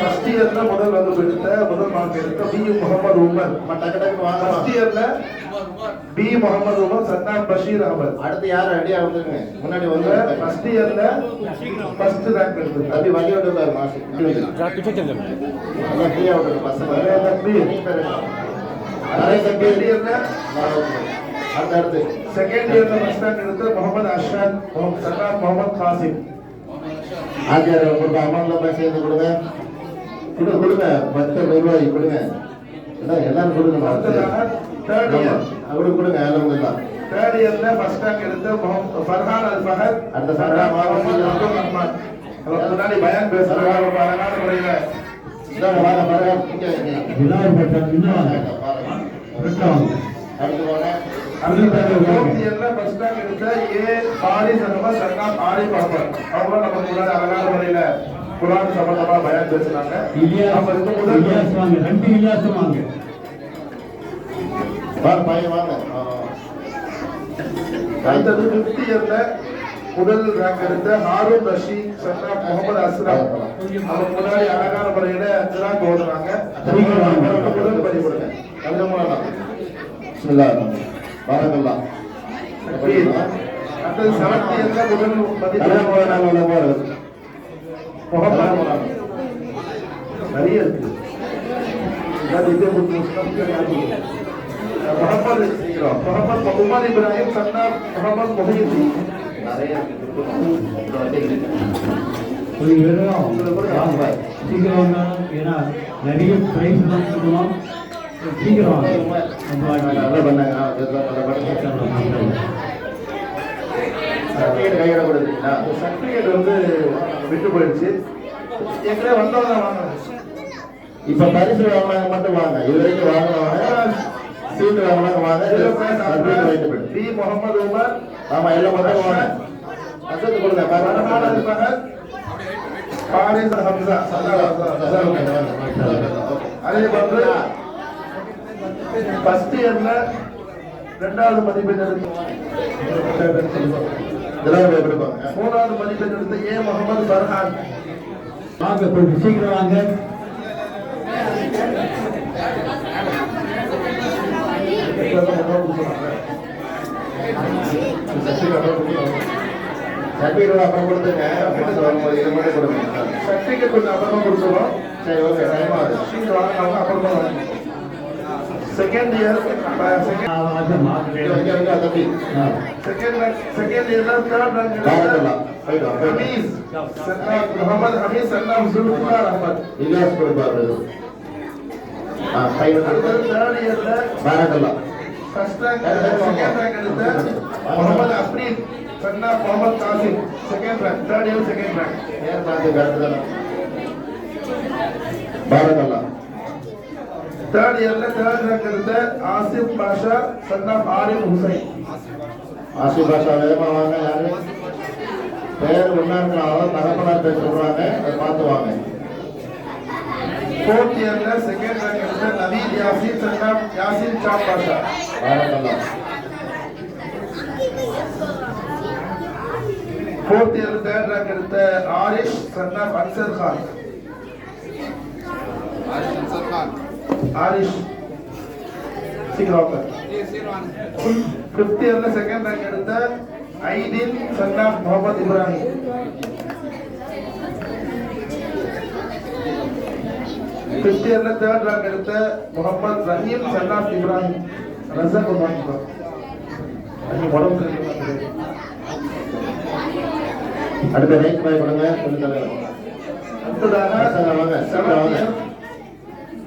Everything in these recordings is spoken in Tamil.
first yearல முதல் வகுப்பு எடுத்த முதல் மார்க் எடுத்த பி முகமது உமர். ஃபர்ஸ்ட் இயர்ல பி முகமது உமர் சன்னாம் பஷீர் அகமது அடுத்து யார் ரெடியா வந்துருங்க முன்னாடி வந்து ஃபர்ஸ்ட் இயர்ல ஃபர்ஸ்ட் ரேங்க் மாசு ஃப்ரீயா விட்டுரு பசங்க. தம்பி. செகண்ட் இயர்ல ரேங்க் எடுத்த முகமது அஷாத் சன்னாம் முகமது காசிம். ஆச்சாரிய கொடுத்த அமௌண்ட்ல போய் சேர்ந்து கொடுங்க. கொடுங்க கொடுங்க. பத்து நிர்வாகி கொடுங்க. எல்லாம் எல்லாரும் கொடுங்க தேர்ட் இயர் அப்படி கொடுங்க எல்லாம் கொடுக்கலாம் தேர்ட் இயர்ல ஃபர்ஸ்ட் ரேங்க் எடுத்த ஃபர்ஹான் அல் ஃபஹத் அடுத்த ஃபர்ஹான் முகமது ரஹ்மான். முன்னாடி பயான் பேசுறாங்க ரொம்ப அழகான முறையில. வாங்க பாருங்க இங்க குரான் சம்பந்தமா பயான் பேசுனாங்க. இதுக்கு முதல் வாங்க. அடுத்தது ஃபிஃப்த் இயர்ல முதல் ரேங்க் எடுத்த ஹாரூன் ரஷீத் சன்னா முகமது அஸ்ரம் அவங்க முன்னாடி அழகான முறையில திராக் ஓடுறாங்க. அவங்களுக்கு முதல் படி கொடுங்க அதுக்கப்புறம் பிஸ்மில்லாஹ் பாரக்கல்லாஹ் அடுத்தது செவன்த் இயர்ல முதல் மதிப்பெண் கல்யாணம் போல நாங்க உள்ள போறது முகமது நிறைய இருக்கு அதாவது இதே ஒரு முஸ்லிம் முகமது முகமது உமர் இப்ராஹிம் சன்னா முகமது முஹியுddin நிறைய இருக்கு. நிறைய பிரைஸ் கொடுக்கணும் சீக்கிரம் வாங்க. நல்லா பண்ணாங்க ஆ, சர்டிஃபிகேட் கையோட கொடுக்குறீங்களா சர்டிபிகேட் வந்து விட்டு போயிடுச்சு ஏற்கனவே வந்தவங்க வாங்க இப்ப பரிசு வாங்கினாங்க மட்டும் வாங்க. இது வரைக்கும் சீட்டு வாங்கினாங்க வாங்க சர்டிஃபிகேட் வாங்கிட்டு போயிடு. பி. முகமது உமர். ஆமா எல்லாம் மட்டும் வாங்க. அசத்து கொடுங்க. பாரிஸ் ஹம்சா. அதே போன்று ஃபர்ஸ்ட் இயர்ல ரெண்டாவது மதிப்பெண் எடுத்து மூணாவது மதிப்பெண் எடுத்த ஏ முகமது ஃபர்ஹான். வாங்க கொஞ்சம் சீக்கிரம் வாங்க. சர்டிஃபிகேட் அப்புறம் கொடுத்துங்க சர்டிபிகேட் கொஞ்சம் அப்புறமா கொடுத்துருவோம். சரி ஓகே டைம் ஆகுது. வாங்கினவங்க அப்புறமா வாங்க. செகண்ட் இயர் செகண்ட் செகண்ட் இயர்ல தேர்ட் ரேங்க் ஹமீஸ் சன்னாப் முகமது ஹமீஸ் சன்னாப் ஜுல்ஃபிகார் அஹமத் இலியாஸ் கொடுப்பாரு தேர்ட் இயர்ல பாரக்கல்லாம் ஃபர்ஸ்ட் ரேங்க் செகண்ட் ரேங்க் எடுத்த Mohammed Afreeth சன்னாப் Mohammed Kasim second rank third year second rank ஏன் பார்த்து கரெக்ட் தானே பாரக்கல்லாம் தேர்ட் இயர்ல தேர்ட் ரேங்க் எடுத்த ஆசிப் பாஷா சன்னாப் ஆரிஃப் ஹுசைன் ஆசி பாஷா வேகமா வாங்க யாரு பேர் ஒன்னா இருக்கிறாங்க தகப்பனார் பேர் சொல்றாங்க அதை பார்த்து வாங்க ஃபோர்த் இயர்ல செகண்ட் ரேங்க் எடுத்த நவீத் யாசின் சன்னாப் யாசின் சாப் பாஷா பாரக்கல்லாம் ஃபோர்த் இயர்ல தேர்ட் ரேங்க் எடுத்த ஆரிஷ் சன்னாப் அன்சர் கான் ஆரிஷ் சீக்கிரம் வாங்க ஃபிஃப்த் இயர்ல செகண்ட் ரேங்க் எடுத்த ஐதீன் சன்னாப் முகமது இப்ராஹிம். ஃபிஃப்த் இயர்ல தேர்ட் ரேங்க் எடுத்த முகமது ரஹீம் சன்னாப் இப்ராஹிம். ரசக் வாங்கிக்கோ உடம்பு அடுத்த ரைட் பாய் கொடுங்க சொல்லி தரேன் அடுத்ததாக வாங்க, வாங்க.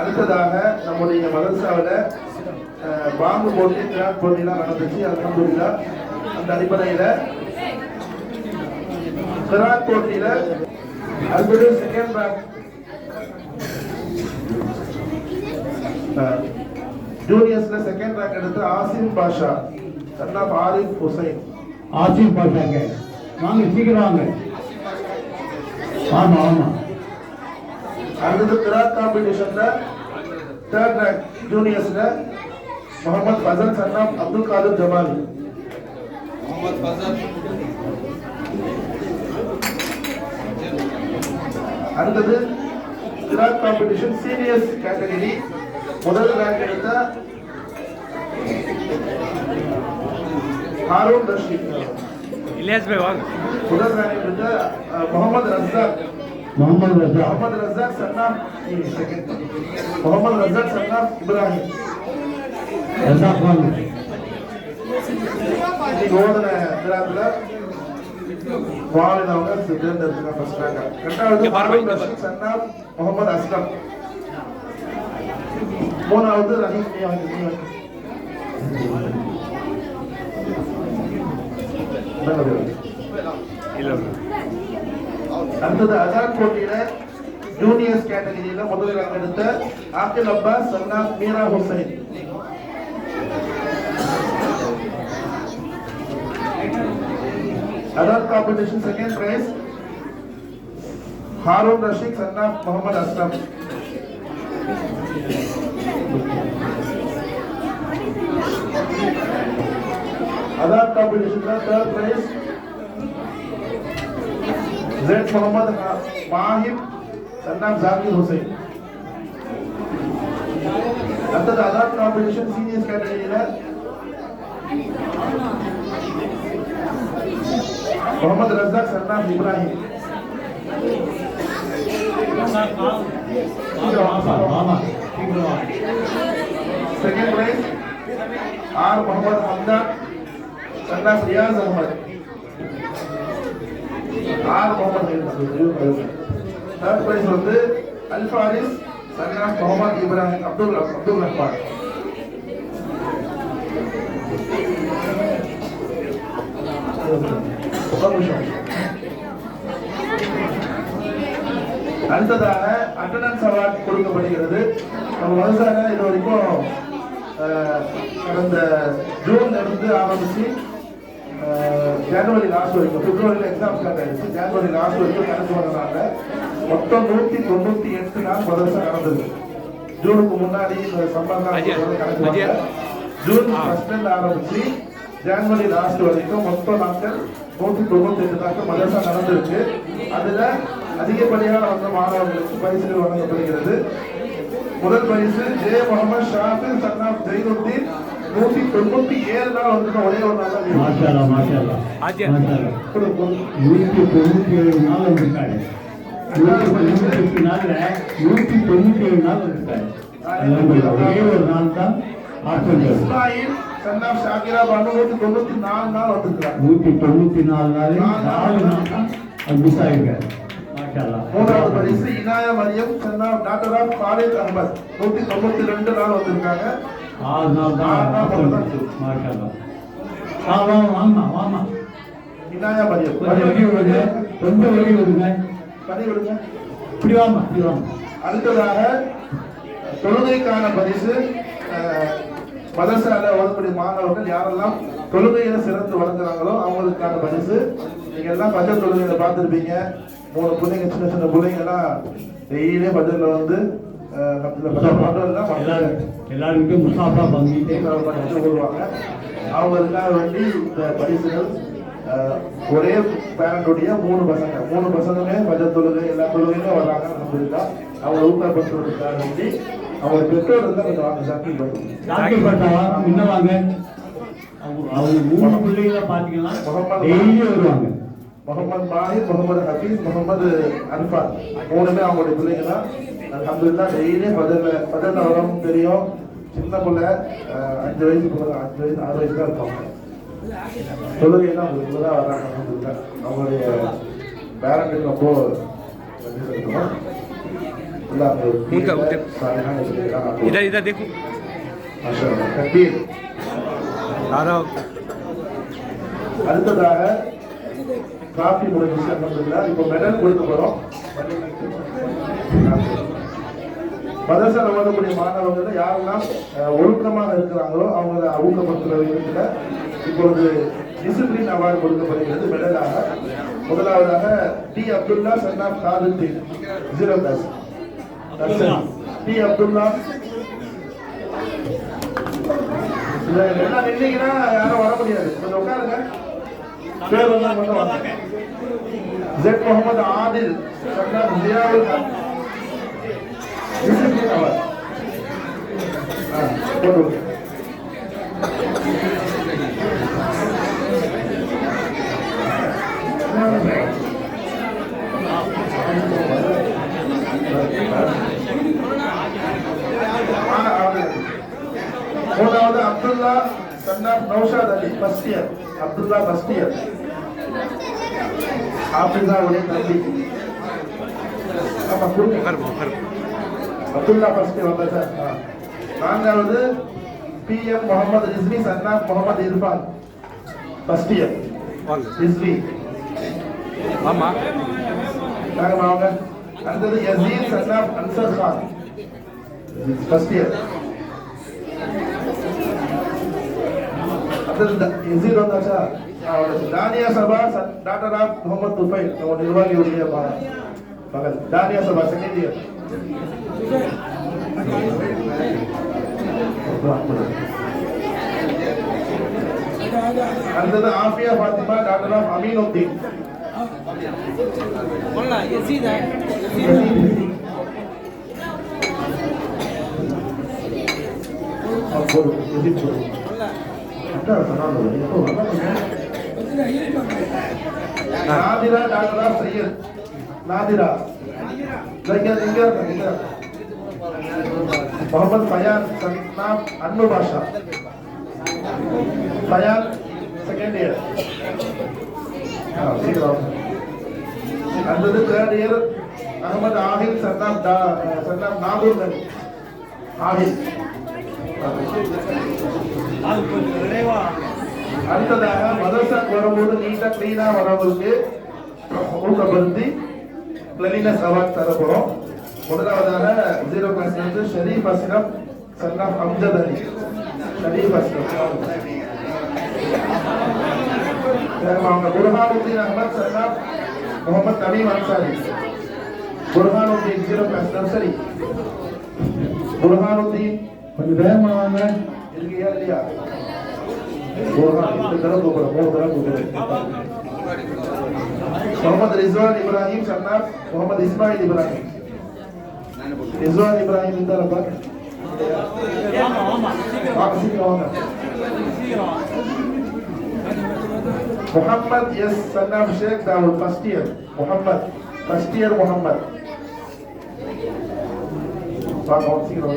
அடுத்ததாக நம்முடைய மதரசாவில் பாம்பு போட்டி கிராக் போட்டிலாம் நடந்துச்சு. அல்ஹம்துலில்லா. அந்த அடிப்படையில் கிராக் போட்டியில் அல்படு செகண்ட் ரேங்க் ஜூனியர்ஸ்ல செகண்ட் ரேங்க் எடுத்து ஆசிம் பாஷா சன் ஆஃப் ஆரிஃப் ஹுசைன். ஆசிம் பாஷாங்க. வாங்க சீக்கிரம் வாங்க. ஆமா ஆமா. அடுத்தது கிராக் காம்படிஷன்ல தேர்ட் ரேங்க் ஜூனியர்ஸ்ல முகமது ஃபசல் சன் ஆஃப் அப்துல் காதர் ஜமாலி அடுத்தது கிராக் காம்படிஷன் சீனியர்ஸ் கேட்டகரி முதல் ரேங்க் எடுத்த ஹாரூன் ரஷீத் இலியாஸ் பாய் வாங்க முதல் ரேங்க் எடுத்த அஹ், முகமது ரஸாக் محمد رزاق. محمد رزاق سناف محمد رزاق سناف إبراهيم. رزاق خالد వాళ్ళ సిద్ధార్థ ఫస్ట్ సన్నాఫ్ మొహమ్మద్ அடுத்தது அசான் போட்டியில ஜூனியர்ஸ் கேட்டகரியில முதல் ரேங்க் எடுத்த ஆக்கில் Abbas சன்னாப் Meera Hussain Adult competition second prize Harun Rashid son of Muhammad Aslam. Adult competition का third prize Hazrat Mohammed Mahib सन्नाम Zakir Hussain. आता दादा कॉम्पिटिशन सीनियर्स का सीनियर कॅटेगरीला Mohammed Razak सन्नाम Ibrahim. Second prize R Mohammed Hamda सरनाम Riyaz Ahmed. R Mohammed third prize வந்து அல்ஃபாரிஸ் சன்னாஸ் முகமது இப்ராஹிம் அப்துல் அப்துல் ரஹ்மான் அடுத்ததாக அட்டண்டன்ஸ் அவார்ட் கொடுக்கப்படுகிறது. நம்ம வருஷாக இது வரைக்கும் கடந்த ஜூன்ல இருந்து ஆரம்பிச்சு ஜனவரி லாஸ்ட் வரைக்கும் பிப்ரவரியில் எக்ஸாம் ஸ்டார்ட் ஆயிடுச்சு. ஜனவரி லாஸ்ட் வரைக்கும் கணக்கு வந்தனால மொத்தம் நூத்தி தொண்ணூத்தி எட்டு நாள் மதரசா நடந்தது. ஜூனுக்கு முன்னாடி இந்த. வாங்க. ஜூன் ஃபர்ஸ்ட்ல ஆரம்பிச்சு ஜனவரி லாஸ்ட் வரைக்கும் மொத்தம் நாட்கள் நூத்தி தொண்ணூத்தி எட்டு நாட்கள் மதரசா நடந்திருக்கு. அதுல அதிகப்படியான வந்த மாணவர்களுக்கு பரிசுகள் வழங்கப்படுகிறது. முதல் பரிசு ஜே முகமது ஷாஃபில் சன்னாப் ஜெயினுddin நூத்தி தொண்ணூத்தி ஏழு நாள் வந்து ஒரே ஒரு நாள் தான். மாஷாலா மாஷாலா. நூற்றி தொண்ணூத்தி ஏழு நாள் வந்திருக்காரு. நூற்றி நாள்ல நூற்றி தொண்ணூத்தி ஏழு நாள் வந்திருக்காரு. ஒரே ஒரு நாள் தான் இஸ்மாயில் சன்னாப் ஷாகிரா பானு நூத்தி தொண்ணூத்தி நாலு நாள் வந்திருக்கிறாங்க நூற்றி தொண்ணூத்தி நாலு நாள் நாலு நாள். தான் மிஸ் ஆயிருக்காரு. மூன்றாவது பரிசு இனாயா மரியம் சன்னாப் டாக்டர் ஆஃப் ஃபாரித் அகமது. நூத்தி தொண்ணூத்தி ரெண்டு நாள் வந்திருக்காங்க. ஆறு நாள் தான் ஆறு நாள் ஆட்டம் தான். மாஷாலா ஆ வாமா வாமா கொஞ்சம் வழி விடுங்க கொஞ்சம் வழி விடுங்க இப்படி வாமா இப்படி வாமா அடுத்ததாக தொழுகைக்கான பரிசு அஹ், மதரசால ஓதக்கூடிய மாணவர்கள் யாரெல்லாம் தொழுகையில சிறந்து வளர்க்குறாங்களோ அவங்களுக்கான பரிசு நீங்க எல்லாம் பஜர் தொழுகையில பார்த்துருப்பீங்க மூணு பிள்ளைங்க சின்ன சின்ன பிள்ளைங்க எல்லாம் டெய்லியும் பஜர்ல வந்து அஹ், முசாஃபா பங்கிட்டு படிச்சு வருவாங்க அவங்களுக்காக வேண்டி இந்த பரிசுகள் ஒரே பேரண்டுடைய மூணு பசங்க மூணு பசங்களுமே பஜ தொழுகை எல்லா தொழுகையுமே வர்றாங்க அல்ஹம்துலில்லாஹ் அவங்க ஊக்கப்படுத்துவதற்காக வேண்டி அவங்க பெற்றோர் இருந்தால் கொஞ்சம் வாங்க சக்தி பண்ணுவோம் டாக்டர் வாங்க அவங்க அவங்க மூணு பிள்ளைங்கள பாத்தீங்கன்னா டெய்லி வருவாங்க முகமது மாஹிர் முகமது ஹபீஸ் முகமது அன்ஃபா மூணுமே அவங்களுடைய பிள்ளைங்க தான் அல்ஹம்துலில்லாஹ் டெய்லியும் பஜர்ல பஜர்ல வரவும் தெரியும் சின்ன பிள்ளை அஹ், அஞ்சு வயசு பிள்ளை தான். அஞ்சு வயசு ஆறு வயசு தான் இருப்பாங்க தொழுகையெல்லாம் அவங்களுக்கு தான் வர்றாங்க அல்ஹம்துலில்லாஹ். அவங்களுடைய பேரண்ட்டுக்கு ரொம்ப நன்றி செலுத்தணும் அல்லாஹ் உங்க- உங்க- சாலிஹான பிள்ளைகளாக ஆக்குவான். इधर इधर देखो மாஷா அல்லாஹ். தக்பீர். ஆறாவ் அடுத்ததாக காஃபி முடிஞ்சு அல்ஹம்துலில்லாஹ் இப்போ மெடல் கொடுக்க போறோம் மதரசா நடத்தக்கூடிய மாணவர்கள் யாரெல்லாம் ஒழுக்கமாக இருக்கிறாங்களோ அவங்கள ஊக்கப்படுத்துகிற விதத்தில் இப்பொழுது டிசிப்ளின் அவார்டு கொடுக்கப்படுகிறது. மெடலாக முதலாவதாக D Abdullah சன்னாப் Kathuddin zero class D Abdullah நின்னீங்கன்னா யாரும் வர முடியாது. கொஞ்சம் உட்காருங்க. பேர் வந்தா மட்டும் ஜெட் முகமது ஆதில். சன்னாப் ஜியாவுல் ஹக் டிசிப்ளின் அவார்டு ஆ, போட்டு விடுங்க. ஆ, அவரு. மூணாவது Abdullah சன்னாப் Naushad Ali first year Abdullah first year ஆஃபிஸாவுடைய தம்பி. ஆமா கொடுங்க. உட்காருமா உட்காருமா அப்துல்லா ஃபர்ஸ்ட் வந்தா சார். நான்காவது பிஎம் முகமது ரிஸ்வி சன்னாப் முகமது இர்ஃபான் ஃபர்ஸ்ட் இயர் வாங்க. ரிஸ்வி. ஆமா. நாங்கள் அவங்க அடுத்தது யசீத் சன்னாப் அன்சர் கான். ஃபர்ஸ்ட் இயர் அடுத்தது த- யசீத் வந்தாச்சா? ஆ, வந்தாச்சு. தானியா சபா டாக்டர் ஆஃப் முகமது துஃபைல் நம்ம நிர்வாகியுடைய மகள் தானியா சபா செகண்ட் இயர் அடுத்தது Afiya Fathima daughter of Ameenuddin? Nadira daughter of Syed Nadira. இங்க இங்க முகமது ஃபயான் சன்னாப் அன்பு பாஷா ஃபயான் செகண்ட் இயர் சீக்கிரம் அடுத்தது தேர்ட் இயர் அகமது ஆஹில் சன்னாப் டா- நாகூர் நபி ஆஹில் அடுத்ததாக மதரசா வரும்போது நீட்டா கிளீனா வரவங்களுக்கு ஊக்கப்படுத்தி கிளீனஸ் அவார்ட் தர போறோம் முதலாவதாக ஜீரோ கிளாஸ் இருந்து ஷரீப் அஸ்ரம் சன்னாப் அம்ஜத் அலி ஷரீஃப் அஸ்ரம் அவங்க Burhanuddin Ahmed சன்னாப் Mohammed Tameem Ansari. Burhanuddin zero class nursery Burhanuddin கொஞ்சம் வேகமா வாங்க. இருக்கியா இல்லையா? புர்ஹான் இந்த தடவை கூப்பிடுறேன் மூணு தடவை கூப்பிடுறேன் Muhammad Rizwan Ibrahim karena Muhammad Ismail Ibrahim. Rizwan Ibrahim itu apa? Muhammad. Muhammad yes Sanaf Sheikh Dawud Pastier Muhammad Pastier Muhammad Pak Oksiro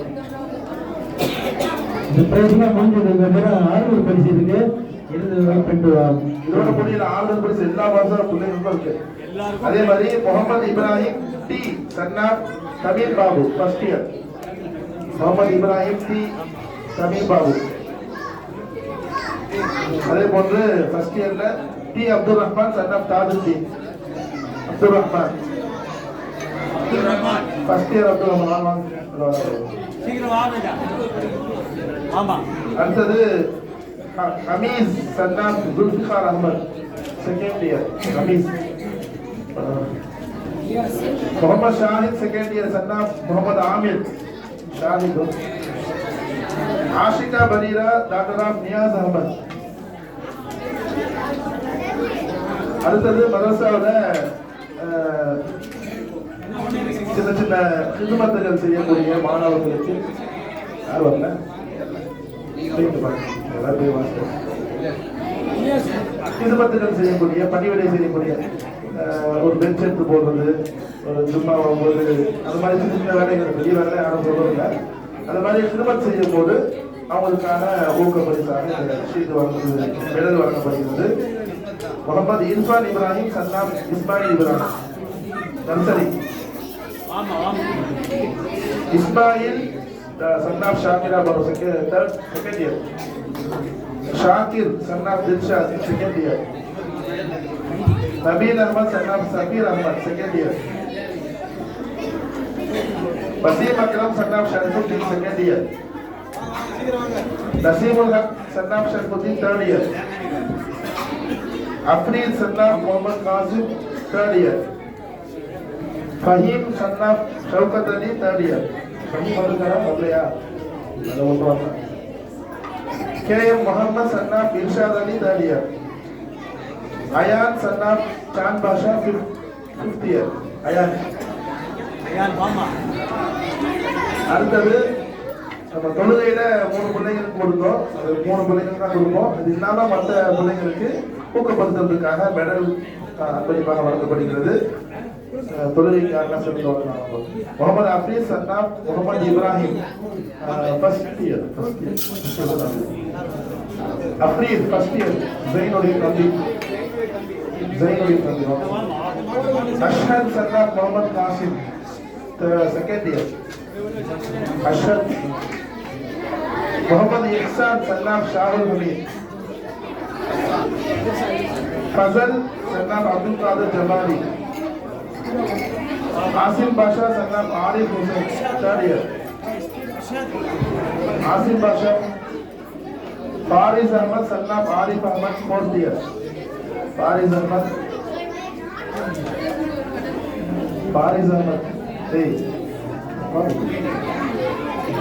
The President Manjur Gajara Aru Pansi Dike Ini adalah Pintu இதோட முடியல ஆளுநர் எல்லா வருஷம் பிள்ளைங்களுக்கும் இருக்கு. அதே மாதிரி Mohammed Ibrahim T son of Tamil Babu first year Mohammed Ibrahim T Tamil Babu. அதே போன்று ஃபர்ஸ்ட் இயர்ல T Abdul Rahman son of Thajudeen Abdul Rahman. First year Abdul Rahman வாங்க. சீக்கிரம் வாங்க. ஆமா. அடுத்தது ஹ- Hamis son of Zulfikar Ahmed second year Hamis Mohammed Shahid second year son of Mohammed Aamir Shahid Ashika Bareera daughter of Niyas Ahmed அடுத்தது மதரசாவில் சின்ன சின்ன சிதுமத்துகள் செய்யக்கூடிய மாணவர்களுக்கு யார் வரல போயிட்டு பாருங்க. எல்லாருமே போய் வாங்க. செய்யக்கூடிய பணிவிடை செய்யக்கூடிய ஒரு பெஞ்ச் எடுத்து போடுறது ஒரு சும்மா ஒரு அது மாதிரி சின்ன சின்ன வேலைகள் பெரிய வேலை யாரும் போடுறதில்ல அந்த மாதிரி சிதுமத் செய்யும் போது அவங்களுக்கான ஊக்க இந்த ஷீட் வழங்குது மெடல் வழங்கப்படுகிறது முகமது இர்ஃபான் இப்ராஹிம் சன்னாம் இஸ்மாயில் இப்ராஹிம் நர்சரி இஸ்மாயில் சந்தாப் son of Shakira Babu. Shakir, son of Dilshad, in second year. Nabil Ahmad, son of Safir Ahmad, second year. Basim Akram, son of Sharfuddin, second year. Nasimul Haq, son of Sharfuddin, third year. Afreed, son of Muhammad Nazim, third year. Fahim, son of Shaukat Ali, third year. Fahim, son of Ableya. K M Mohammed son of Irshad Ali third Ayan son of Shan Basha fifth year. Ayan. அடுத்தது நம்ம தொழுகையில மூணு பிள்ளைங்களுக்கு கொடுத்தோம் அது மூணு பிள்ளைங்களுக்கு தான் கொடுப்போம் அது இல்லாம மற்ற பிள்ளைங்களுக்கு ஊக்கப்படுத்துறதுக்காக மெடல் அன்பளிப்பாக வழங்கப்படுகிறது. தொழுகை நடத்த முகமது அஃபீஸ் அண்ணா Mohammed Ibrahim first year first year Afeez first year ஜெயினுடைய தம்பி ஜெயினுடைய தம்பி Ashhad சன்னாத் Mohammed Kasim second year Ashhad Mohammed Ihsan சன்னாத் Shahul Hameed Fazal சன்னாத் Abdul Kader Jamali Asim बादशाह सन्नाम आरिफ हुसैन थर्ड ईयर आसिम बादशाह फारिज Ahmad सन्नाम Arif Ahmed fourth year Fariz Ahmed Fariz Ahmed hey.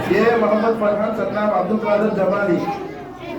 ये मोहम्मद फरहान सन्नाम अब्दुल कादिर जमाली एम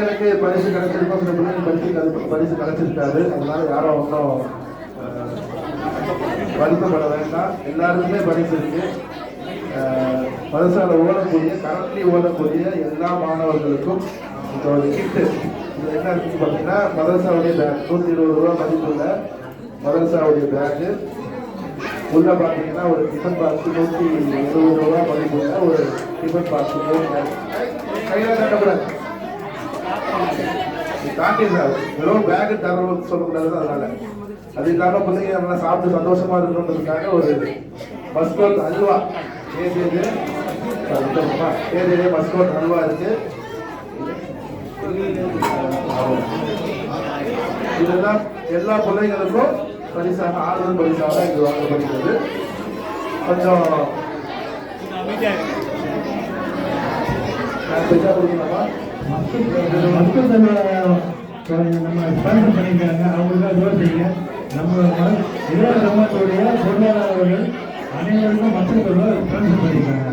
சில பிள்ளைகளுக்கு பரிசு கிடைச்சிருக்கோம் சில பிள்ளைங்களுக்கு பரிசு பரிசு கிடைச்சிருக்காது. அதனால யாரும் ஒன்றும் வருத்தப்பட வேண்டாம். எல்லாருக்குமே பரிசு இருக்கு. அஹ், ஓடக்கூடிய கரண்டி ஓடக்கூடிய எல்லா மாணவர்களுக்கும் இப்போ ஒரு கிட்டு இது என்ன இருக்குன்னு பார்த்தீங்கன்னா மதரசாவுடைய பேக் நூற்றி இருபது ரூபா மதிப்புள்ள மதரசாவுடைய பேக்கு உள்ள பார்த்தீங்கன்னா ஒரு டிஃபன் பாக்ஸ் நூற்றி இருபது ரூபா மதிப்புள்ள ஒரு டிஃபன் பாக்ஸ் கையில் தட்டக்கூடாது. இது தாண்டி வெறும் பேக் தரணும்னு சொல்லக்கூடாது அதனால. அது இல்லாம பிள்ளைங்க நல்லா சாப்பிட்டு சந்தோஷமா இருக்கணுன்றதுக்காக ஒரு மஸ்கோட் அல்வா. ஏது இது ஏது இது மஸ்கோட் அல்வா இருக்கு. இதெல்லாம் எல்லா பிள்ளைங்களுக்கும் பரிசாக ஆறுதல் பரிசாக இது வாங்கப்படுகிறது. கொஞ்சம் நான் கொடுக்கலாமா? மக்கள் நம்ம ஸ்பான்சர் பண்ணியிருக்காங்க அவங்களுக்காக துவா செய்யுங்க நம்ம இதர சமூகத்துடைய பொருளாதாரர்கள் அனைவருக்கும் மக்கள் தலைவர் ஸ்பான்சர் பண்ணியிருக்காங்க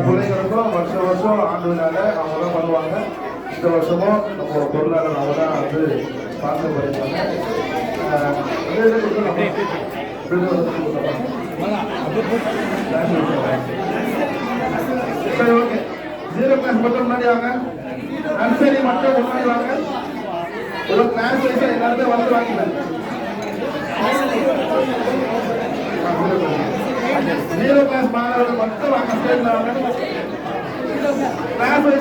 பிள்ளைங்களுக்கும் வருஷம் வருஷம் ஆண்டு விழால அவங்க தான் பண்ணுவாங்க இந்த வருஷமும் நம்ம பொருளாதாரம் அவங்க தான் வந்து ஸ்பான்சர் பண்ணியிருக்காங்க சரி ஓகே ஜீரோ கிளாஸ் மட்டும் முன்னாடி வாங்க நர்சரி மட்டும் முன்னாடி வாங்க ஒரு கிளாஸ் வைஸ் எல்லாருமே வந்து வாங்கிக்கலாம் ஜீரோ கிளாஸ் மாணவர்கள் மட்டும் வாங்க ஸ்டேட்ல வாங்க கிளாஸ் வைஸ்